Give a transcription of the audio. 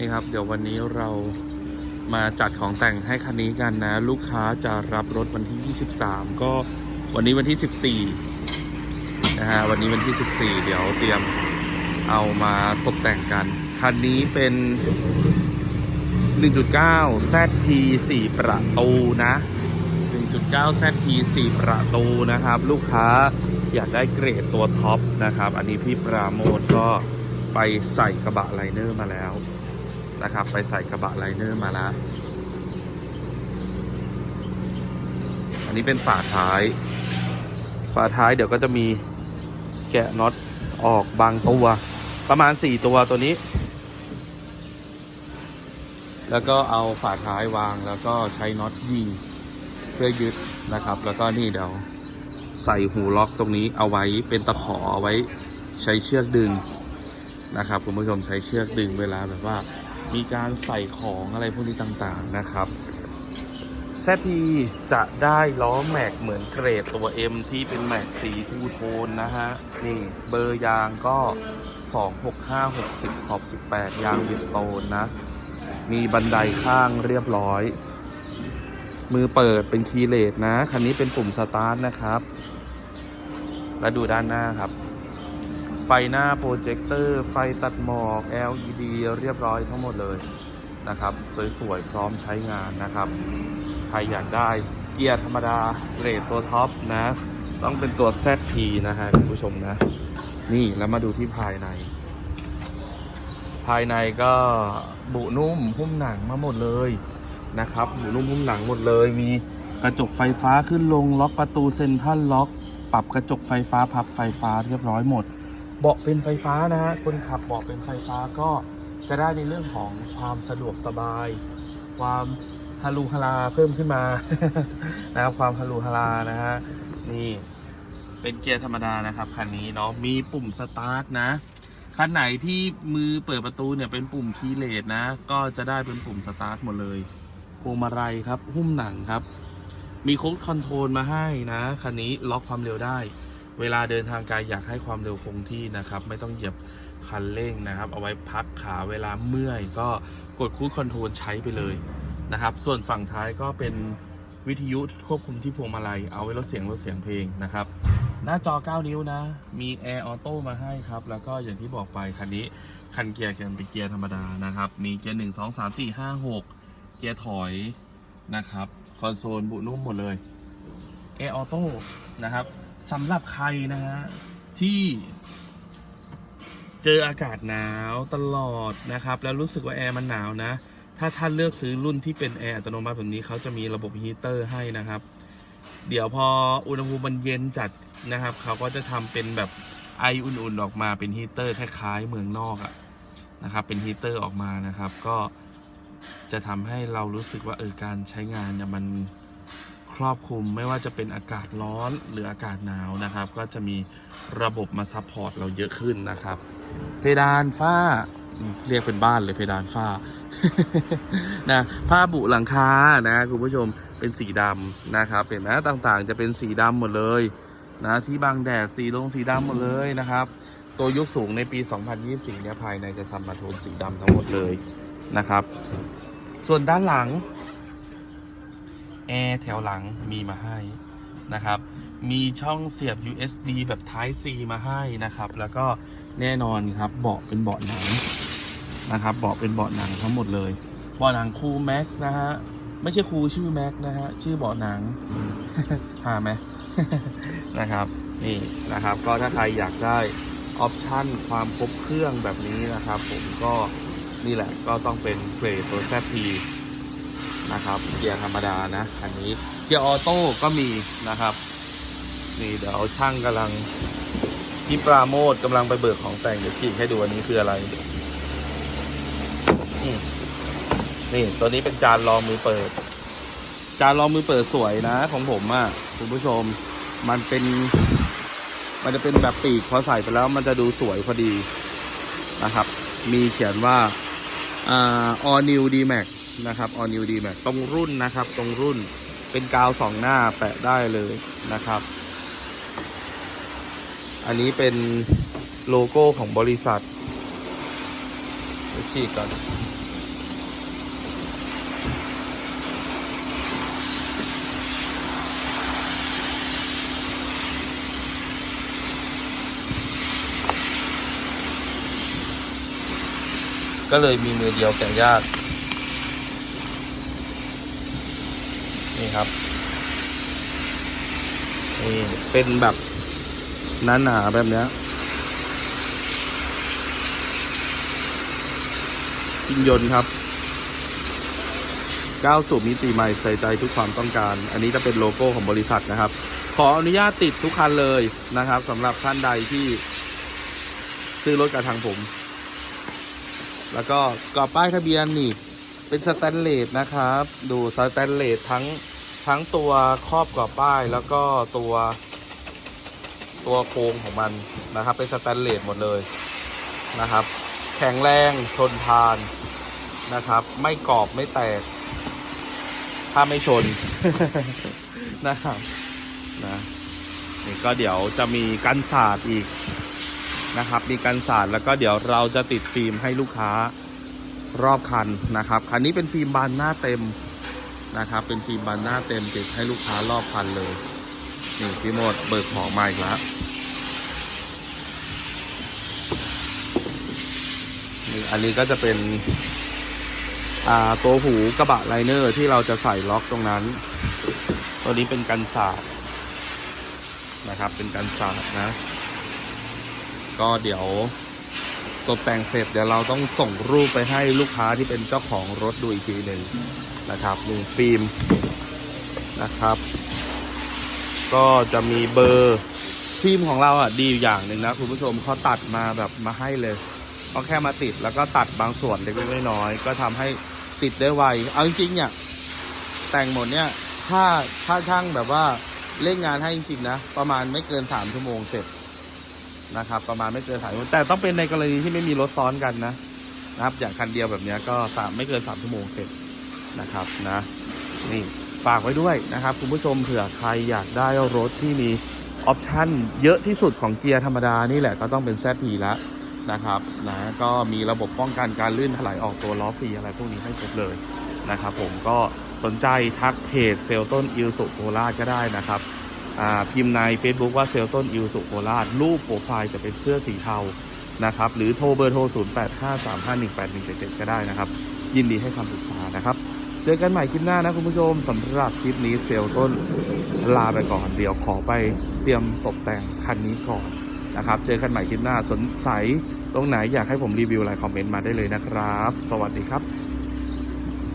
นี่ครับ เดี๋ยววันนี้เรามาจัดของแต่งให้คันนี้กันนะ ลูกค้าจะรับรถวันที่ 23 ก็วันนี้วันที่ 14นะฮะวันนี้วันที่ 14 เดี๋ยวเตรียมเอามาตกแต่งกัน คันนี้เป็น 1.9 ZP 4 ประตูนะ 1.9 ZP 4 ประตูนะครับ ลูกค้าอยากได้เกรดตัวท็อปนะครับ อันนี้พี่ปราโมทก็ไปใส่กระบะไลเนอร์มาแล้ว นะครับ ไปใส่กระบะไลเนอร์มาแล้ว อันนี้เป็นฝาท้าย ฝาท้ายเดี๋ยวก็จะมีแกะน็อตออกบางตัว ประมาณ 4 ตัวตัวนี้ แล้วก็เอาฝาท้ายวางแล้วก็ใช้น็อตยิงเพื่อยึดนะครับ แล้วก็นี่เดี๋ยวใส่หูล็อกตรงนี้เอาไว้เป็นตะขอเอาไว้ใช้เชือกดึงนะครับคุณผู้ชมใช้เชือกดึงเวลาแบบว่า มีการใส่ของอะไรพวกนี้ต่างๆนะครับ ZP จะได้ล้อแม็กเหมือนเกรดตัว M ที่เป็นแม็กสีทูโทนนะฮะ นี่เบอร์ยางก็ 265 60 ขอบ 18 ยางบิสโตนนะ มีบันไดข้างเรียบร้อย มือเปิดเป็นคีย์เลสนะ คันนี้เป็นปุ่มสตาร์ทนะครับ แล้วดูด้านหน้าครับ ไฟหน้าโปรเจคเตอร์ ไฟตัดหมอก LED เรียบร้อยทั้งหมดเลยนะครับ สวยๆ พร้อมใช้งานนะครับ ใครอยากได้เกียร์ธรรมดาเกรดตัวท็อปนะ ต้องเป็นตัว ZP นะฮะคุณผู้ชมนะ นี่แล้วมาดูที่ภายใน ภายในก็บุนุ่มหุ้มหนังมาหมดเลยนะครับบุนุ่มหุ้มหนังหมดเลย มีกระจกไฟฟ้าขึ้นลงล็อกประตูเซ็นทรัลล็อก ปรับกระจกไฟฟ้าพับไฟฟ้าเรียบร้อยหมด เบาะเป็นไฟฟ้านะฮะคนขับเบาะเป็นไฟฟ้าก็จะได้ในเรื่องของความสะดวกสบาย ความฮารูฮาราเพิ่มขึ้นมานะครับความฮารูฮารานะฮะนี่เป็นเกียร์ธรรมดานะครับคันนี้เนาะมีปุ่มสตาร์ทนะคันไหนที่มือเปิดประตูเนี่ยเป็นปุ่มคีย์เลสนะ ก็จะได้เป็นปุ่มสตาร์ทหมดเลยพวงมาลัยครับ หุ้มหนังครับ มีโค้ดคอนโทรลมาให้นะคันนี้ล็อกความเร็วได้ เวลาเดินทางไกลอยากให้ความเร็วคงที่นะครับ ไม่ต้องเหยียบคันเร่งนะครับ เอาไว้พักขาเวลาเมื่อยก็กดคูดคอนโทรลใช้ไปเลยนะครับ ส่วนฝั่งท้ายก็เป็นวิทยุควบคุมที่พวงมาลัย เอาไว้ลดเสียงลดเสียงเพลงนะครับ หน้าจอ 9 นิ้วนะ มีแอร์ออโต้มาให้ครับ แล้วก็อย่างที่บอกไปคันนี้คันเกียร์กันเป็นเกียร์ธรรมดานะครับ มีเกียร์ 1 2 3 4 5 6 เกียร์ถอยนะครับ คอนโซลบุนุ่มหมดเลยแอร์ออโต้นะครับ สำหรับใครนะฮะที่เจออากาศหนาวตลอดนะครับ แล้วรู้สึกว่าแอร์มันหนาวนะ ถ้าท่านเลือกซื้อรุ่นที่เป็นแอร์อัตโนมัติแบบนี้เขาจะมีระบบฮีเตอร์ให้นะครับ เดี๋ยวพออุณหภูมิมันเย็นจัดนะครับเขาก็จะทำเป็นแบบไออุ่นๆออกมาเป็นฮีเตอร์คล้ายๆเมืองนอกอะนะครับ เป็นฮีเตอร์ออกมานะครับ ก็จะทำให้เรารู้สึกว่าเออการใช้งานเนี่ยมัน รอบคลุมไม่ว่าจะเป็นอากาศร้อนหรืออากาศหนาวนะครับ ก็จะมีระบบมาซัพพอร์ตเราเยอะขึ้นนะครับ เพดานฝ้าเรียกเป็นบ้านเลยเพดานฝ้านะผ้าบุหลังคานะคุณผู้ชมเป็นสีดำนะครับเห็นไหมต่างๆ จะเป็นสีดำหมดเลยนะที่บังแดดสีลงสีดำหมดเลยนะครับ ตัวยุคสูงในปี 2024เนี่ยภายในจะทำมาโทนสีดำทั้งหมดเลยนะครับ ส่วนด้านหลัง แอร์แถวหลังมีมาให้นะครับ มีช่องเสียบ USB แบบ Type C มาให้นะครับ แล้วก็แน่นอนครับเบาะเป็นเบาะหนังนะครับเบาะเป็นเบาะหนังทั้งหมดเลยเบาะหนังคูแม็กซ์นะฮะไม่ใช่คูชื่อแม็กนะฮะชื่อเบาะหนังหาไหมนะครับนี่นะครับ ก็ถ้าใครอยากได้ออปชั่นความครบเครื่องแบบนี้นะครับ ผมก็นี่แหละก็ต้องเป็นเกรดตัว ZP นะครับเกียร์ธรรมดานะ อันนี้เกียร์ออโต้ก็มีนะครับ นี่เดี๋ยวช่างกำลังพี่ปราโมทกำลังไปเบิกของแต่งเดี๋ยวฉีกให้ดูอันนี้คืออะไรนี่ตัวนี้เป็นจานรองมือเปิด จานรองมือเปิดสวยนะ ของผมอะ่ะคุณผู้ชม มันเป็น มันจะเป็นแบบปีกพอใส่ไปแล้ว มันจะดูสวยพอดีนะครับ มีเขียนว่าอ่า all new d max นะครับ All New D Max ตรงรุ่นนะครับ ตรงรุ่นเป็นกาวสองหน้าแปะได้เลยนะครับ อันนี้เป็นโลโก้ของบริษัทฉีกก่อนก็เลยมีมือเดียวแก่ยาก นี่ครับนี่เป็นแบบนั้นหนาแบบเนี้ยยินยนต์ครับก้าวสู่มิติใหม่ใส่ใจทุกความต้องการ อันนี้จะเป็นโลโก้ของบริษัทนะครับ ขออนุญาตติดทุกคันเลยนะครับสำหรับท่านใดที่ ซื้อรถกับทางผม แล้วก็กรอบป้ายทะเบียนนี่ เป็นสแตนเลสนะครับ ดูสแตนเลสทั้ง ทั้งตัวครอบกรอบป้ายแล้วก็ตัวตัวโครงของมันนะครับ เป็นสแตนเลสหมดเลยนะครับ แข็งแรงทนทานนะครับ ไม่กรอบไม่แตก ถ้าไม่ชนนะครับนะนี่ก็เดี๋ยวจะมีกันศาสตร์อีกนะครับ มีกันศาสตร์แล้วก็เดี๋ยวเราจะติดฟิล์มให้ลูกค้ารอบคันนะครับ คันนี้เป็นฟิล์มบานหน้าเต็ม นะครับ เป็นฟิล์มบานหน้าเต็มติดให้ลูกค้ารอบคันเลย นี่พี่โมดเบิกของมาอีกแล้วนี่อันนี้ก็จะเป็นตัวหูกระบะไลเนอร์ที่เราจะใส่ล็อกตรงนั้น ตัวนี้เป็นกันศาสตร์นะครับ เป็นกันศาสตร์นะ ก็เดี๋ยวตกแต่งเสร็จเดี๋ยวเราต้องส่งรูปไปให้ลูกค้าที่เป็นเจ้าของรถดูอีกทีหนึ่ง นะครับนี่ฟิล์มนะครับ ก็จะมีเบอร์ฟิล์มของเราอะดีอยู่อย่างหนึ่งนะคุณผู้ชมเขาตัดมาแบบมาให้เลยเขาแค่มาติดแล้วก็ตัดบางส่วนเล็กๆน้อยๆก็ทำให้ติดได้ไวเอาจริงๆเนี่ยแต่งหมดเนี่ยถ้าถ้าช่างแบบว่าเล่นงานให้จริงๆนะประมาณไม่เกินสามชั่วโมงเสร็จนะครับ ประมาณไม่เกินสามชั่วโมงแต่ต้องเป็นในกรณีที่ไม่มีรถซ้อนกันนะนะครับ อย่างคันเดียวแบบนี้ก็สามไม่เกินสามชั่วโมงเสร็จ นะครับนะนี่ฝากไว้ด้วยนะครับ คุณผู้ชมเผื่อใครอยากได้รถที่มีออปชั่นเยอะที่สุดของเกียร์ธรรมดานี่แหละก็ต้องเป็น ZP แล้วนะครับนะก็มีระบบป้องกันการลื่นถลายออกตัวล้อฟรีอะไรพวกนี้ให้ครบเลยนะครับผมก็สนใจทักเพจเซลต้นอิลสุโคราชก็ได้นะครับพิมพ์ใน Facebook ว่าเซลต้นอิวสุโคราชรูปโปรไฟล์จะเป็นเสื้อสีเทานะครับหรือโทรเบอร์โทร 0853518177 ก็ได้นะครับ ยินดีให้คำปรึกษานะครับ เจอกันใหม่คลิปหน้านะคุณผู้ชมสำหรับคลิปนี้เซลต้นลาไปก่อน เดี๋ยวขอไปเตรียมตกแต่งคันนี้ก่อนนะครับ เจอกันใหม่คลิปหน้าสนใจตรงไหนอยากให้ผมรีวิวอะไรคอมเมนต์มาได้เลยนะครับ สวัสดีครับ